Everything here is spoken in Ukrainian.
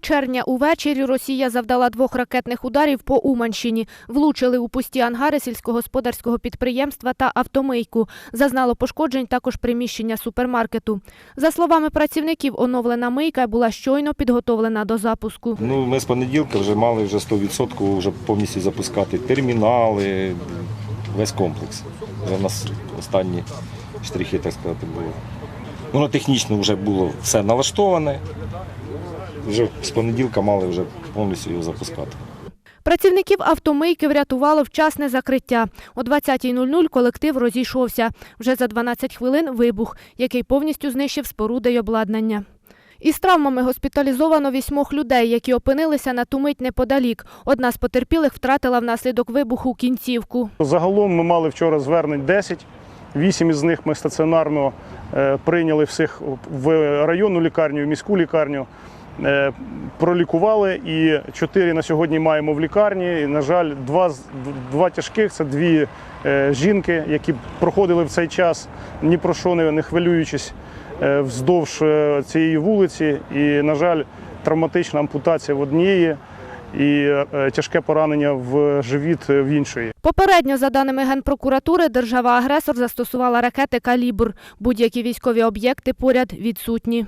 червня увечері Росія завдала двох ракетних ударів по Уманщині. Влучили у пусті ангари сільськогосподарського підприємства та автомийку. Зазнало пошкоджень також приміщення супермаркету. За словами працівників, оновлена мийка була щойно підготовлена до запуску. Ну, ми з понеділка вже мали вже 100% вже повністю запускати термінали, весь комплекс. Вже у нас останні штрихи, так сказати, були. Воно технічно вже було все налаштоване. Вже з понеділка мали вже повністю його запускати. Працівників автомийки врятувало вчасне закриття. О 20.00 колектив розійшовся. Вже за 12 хвилин вибух, який повністю знищив споруди й обладнання. Із травмами госпіталізовано вісьмох людей, які опинилися на ту мить неподалік. Одна з потерпілих втратила внаслідок вибуху кінцівку. Загалом ми мали вчора звернень 10. Вісім із них ми стаціонарно е, прийняли всіх в районну лікарню, в міську лікарню. Е, Пролікували і чотири на сьогодні маємо в лікарні. І, на жаль, два, два тяжких це дві е, жінки, які проходили в цей час ні про що не, хвилюючись е, вздовж цієї вулиці. І, на жаль, травматична ампутація в однієї і тяжке поранення в живіт в іншої. Попередньо, за даними Генпрокуратури, держава-агресор застосувала ракети «Калібр». Будь-які військові об'єкти поряд відсутні.